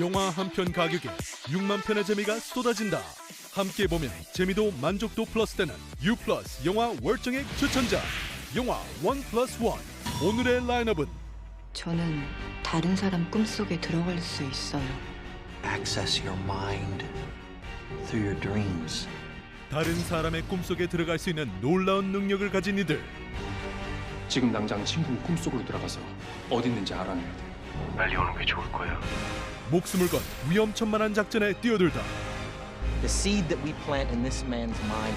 영화 한 편 가격에 6만 편의 재미가 쏟아진다. 함께 보면 재미도 만족도 플러스되는 U 플러스 영화 월정액 추천자 영화 원 플러스 원 오늘의 라인업은 저는 다른 사람 꿈속에 들어갈 수 있어요. access your mind through your dreams. 다른 사람의 꿈속에 들어갈 수 있는 놀라운 능력을 가진 이들 지금 당장 친구 꿈속으로 들어가서 어디 있는지 알아내야 돼. 빨리 오는 게 좋을 거야. 목숨을 건 위험천만한 작전에 뛰어들다 The seed that we plant in this man's mind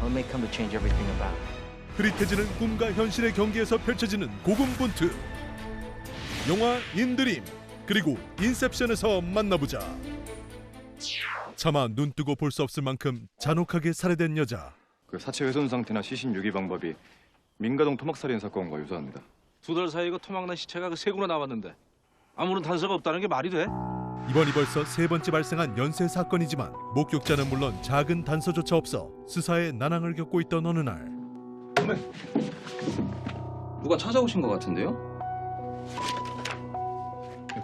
will may come to change everything about. 흐릿해지는 꿈과 현실의 경계에서 펼쳐지는 고군분투 영화 인드림 그리고 인셉션에서 만나보자 차마 눈 뜨고 볼 수 없을 만큼 잔혹하게 살해된 여자 그 사체 훼손 상태나 시신 유기 방법이 민가동 토막살인 사건과 유사합니다. 두 달 사이에 그 토막난 시체가 그 세 구나 나왔는데 아무런 단서가 없다는 게 말이 돼? 이번이 벌써 세 번째 발생한 연쇄 사건이지만 목격자는 물론 작은 단서조차 없어 수사에 난항을 겪고 있던 어느 날 누가 찾아오신 것 같은데요?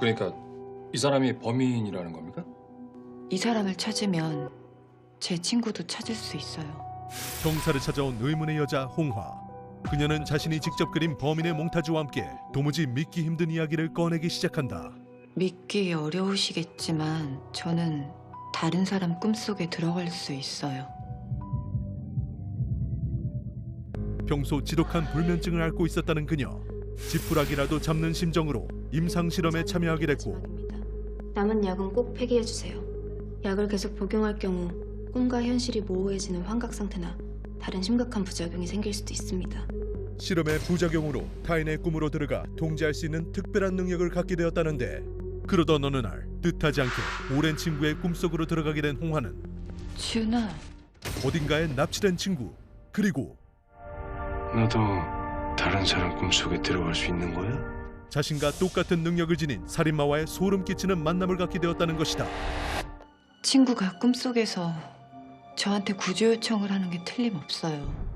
그러니까 이 사람이 범인이라는 겁니까? 이 사람을 찾으면 제 친구도 찾을 수 있어요. 경사를 찾아온 의문의 여자 홍화 그녀는 자신이 직접 그린 범인의 몽타주와 함께 도무지 믿기 힘든 이야기를 꺼내기 시작한다 믿기 어려우시겠지만 저는 다른 사람 꿈속에 들어갈 수 있어요. 평소 지독한 불면증을 앓고 있었다는 그녀 지푸라기라도 잡는 심정으로 임상 실험에 참여하게 됐고. 남은 약은 꼭 폐기해 주세요. 약을 계속 복용할 경우 꿈과 현실이 모호해지는 환각 상태나 다른 심각한 부작용이 생길 수도 있습니다. 실험의 부작용으로 타인의 꿈으로 들어가 통제할 수 있는 특별한 능력을 갖게 되었다는데 그러던 어느 날 뜻하지 않게 오랜 친구의 꿈속으로 들어가게 된 홍화는 준아, 어딘가에 납치된 친구 그리고 너도 다른 사람 꿈속에 들어갈 수 있는 거야? 자신과 똑같은 능력을 지닌 살인마와의 소름 끼치는 만남을 갖게 되었다는 것이다 친구가 꿈속에서 저한테 구조 요청을 하는 게 틀림없어요.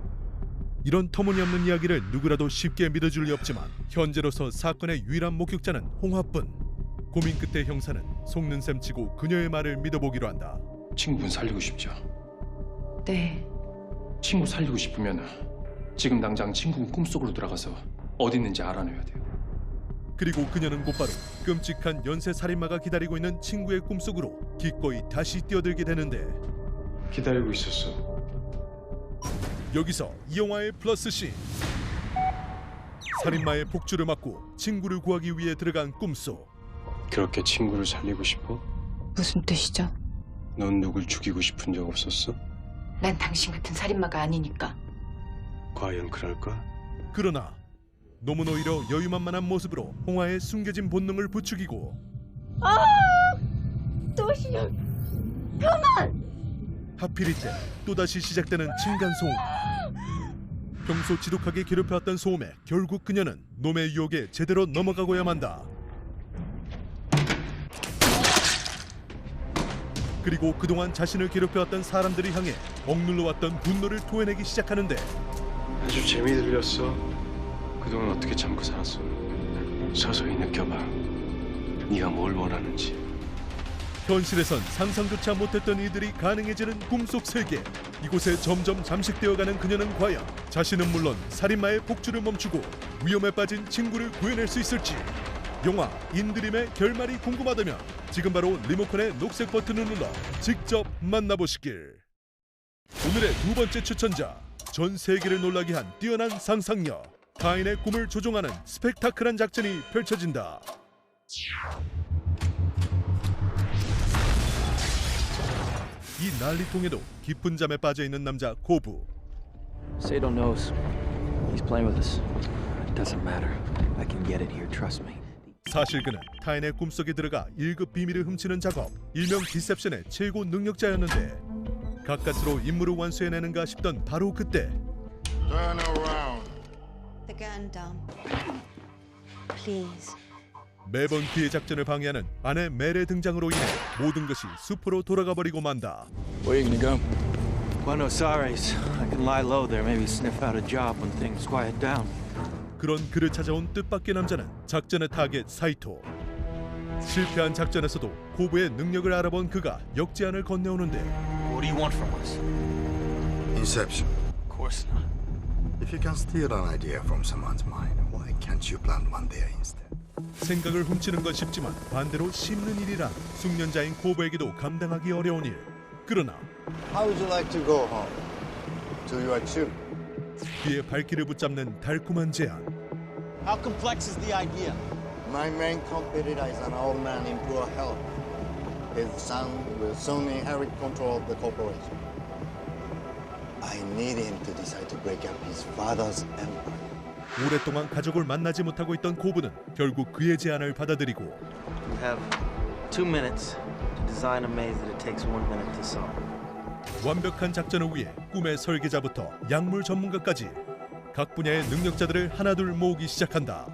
이런 터무니없는 이야기를 누구라도 쉽게 믿어줄 리 없지만 현재로서 사건의 유일한 목격자는 홍화뿐 고민 끝에 형사는 속는 셈 치고 그녀의 말을 믿어보기로 한다 친구분 살리고 싶죠? 네, 친구 살리고 싶으면 지금 당장 친구 꿈속으로 들어가서 어디 있는지 알아내야 돼요. 그리고 그녀는 곧바로 끔찍한 연쇄 살인마가 기다리고 있는 친구의 꿈속으로 기꺼이 다시 뛰어들게 되는데 기다리고 있었어. 여기서 이 영화의 플러스 씬 살인마의 폭주를 막고 친구를 구하기 위해 들어간 꿈속 그렇게 친구를 살리고 싶어? 무슨 뜻이죠? 넌 누굴 죽이고 싶은 적 없었어? 난 당신 같은 살인마가 아니니까. 과연 그럴까? 그러나 놈은 오히려 여유만만한 모습으로 홍화의 숨겨진 본능을 부추기고 또 시작. 하필 이때 또다시 시작되는 층간소음 평소 지독하게 괴롭혀왔던 소음에 결국 그녀는 놈의 유혹에 제대로 넘어가고야 만다 그리고 그동안 자신을 괴롭혀왔던 사람들을 향해 억눌러왔던 분노를 토해내기 시작하는데 아주 재미 들렸어. 그동안 어떻게 참고 살았어? 서서히 느껴봐. 네가 뭘 원하는지. 현실에선 상상조차 못했던 일들이 가능해지는 꿈속 세계 이곳에 점점 잠식되어가는 그녀는 과연 자신은 물론 살인마의 폭주를 멈추고 위험에 빠진 친구를 구해낼 수 있을지 영화 인드림의 결말이 궁금하다면 지금 바로 리모컨의 녹색 버튼을 눌러 직접 만나보시길 오늘의 두 번째 추천자 전 세계를 놀라게 한 뛰어난 상상력 타인의 꿈을 조종하는 스펙타클한 작전이 펼쳐진다 이 난리통에도 깊은 잠에 빠져 있는 남자 고부. Sato knows. He's playing with us. It doesn't matter. I can get it here. Trust me. 사실 그는 타인의 꿈속에 들어가 1급 비밀을 훔치는 작업, 일명 디셉션의 최고 능력자였는데 가까스로 임무를 완수해내는가 싶던 바로 그때 The gun down. Please. 매번 그의 작전을 방해하는 아내 멜의 등장으로 인해 모든 것이 수포로 돌아가 버리고 만다. Where are you gonna go? Buenos Aires. I can lie low there. Maybe sniff out a job when things quiet down. 그런 그를 찾아온 뜻밖의 남자는 작전의 타겟 사이토. 실패한 작전에서도 고브의 능력을 알아본 그가 역제안을 건네오는데 What do you want from us? Inception. Of course not. If you can steal an idea from someone's mind, why can't you plant one there instead? 생각을 훔치는 건 쉽지만 반대로 씹는 일이라 숙련자인 고브에게도 감당하기 어려운 일. 그러나 How would you like to go home? To your tomb? 그의 발길을 붙잡는 달콤한 제안. How complex is the idea? My main competitor is an old man in poor health. His son will soon inherit control of the corporation. I need him to decide to break up his father's empire. 오랫동안 가족을 만나지 못하고 있던 고브는 결국 그의 제안을 받아들이고 You have two minutes to design a maze that it takes one minute to solve. 완벽한 작전을 위해 꿈의 설계자부터 약물 전문가까지 각 분야의 능력자들을 하나둘 모으기 시작한다.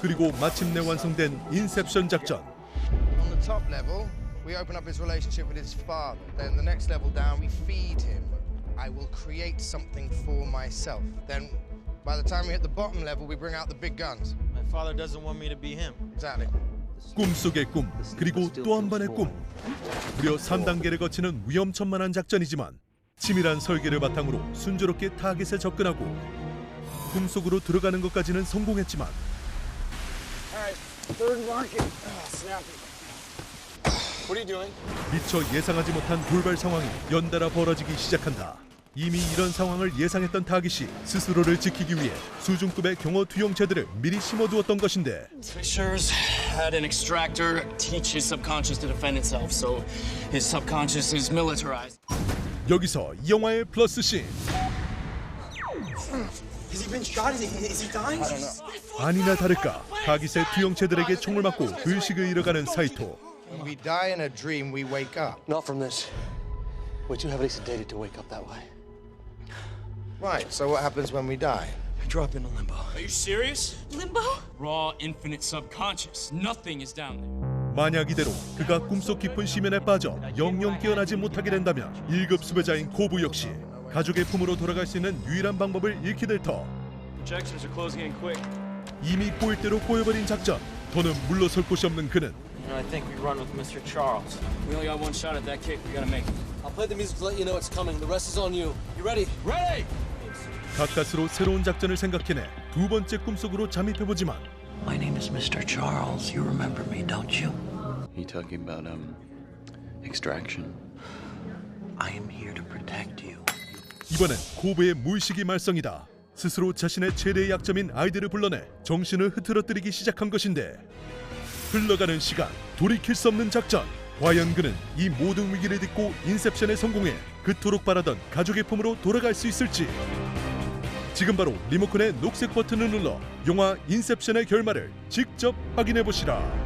그리고 마침내 완성된 인셉션 작전. On the top level, we open up his relationship with his father. Then the next level down, we feed him. I will create something for myself. Then, by the time we hit the bottom level, we bring out the big guns. My father doesn't want me to be him. Exactly. 꿈속의 꿈, 그리고 또 한 번의 꿈. 무려 3단계를 거치는 위험천만한 작전이지만 치밀한 설계를 바탕으로 순조롭게 타겟에 접근하고 꿈속으로 들어가는 것까지는 성공했지만 미처 예상하지 못한 돌발 상황이 연달아 벌어지기 시작한다. 이미 이런 상황을 예상했던 타깃이 스스로를 지키기 위해 수준급의 경호 투영체들을 미리 심어두었던 것인데 Fishers had an extractor teach his subconscious to defend itself, so his subconscious is militarized. 여기서 이 영화의 플러스 씬 Has he been shot? Is he, is he dying? 아니나 다를까 타깃의 투영체들에게 총을 맞고 의식을 잃어가는 사이토 When we die in a dream, we wake up. Not from this. We're too heavily sedated to wake up that way. Right, so what happens when we die? Drop into limbo. Are you serious? Limbo? Raw infinite subconscious. Nothing is down there. 만약 이대로 그가 꿈속 깊은 심연에 빠져 영영 깨어나지 못하게 된다면 1급 수배자인 코브 역시 가족의 품으로 돌아갈 수 있는 유일한 방법을 잃게 될 터. Projections are closing in quick. 이미 꼬일 대로 꼬여버린 작전. 더는 물러설 곳이 없는 그는 I'll play the music to let you know it's coming. The rest is on you. You ready? Ready! 가까스로 새로운 작전을 생각해내 두 번째 꿈속으로 잠입해보지만 My name is Mr. Charles. You remember me, don't you? You talking about um extraction? I am here to protect you. 이번엔 코브의 무의식이 말썽이다. 스스로 자신의 최대의 약점인 아이들을 불러내 정신을 흐트러뜨리기 시작한 것인데 흘러가는 시간 돌이킬 수 없는 작전 과연 그는 이 모든 위기를 딛고 인셉션에 성공해 그토록 바라던 가족의 품으로 돌아갈 수 있을지 지금 바로 리모컨의 녹색 버튼을 눌러 영화 인셉션의 결말을 직접 확인해 보시라.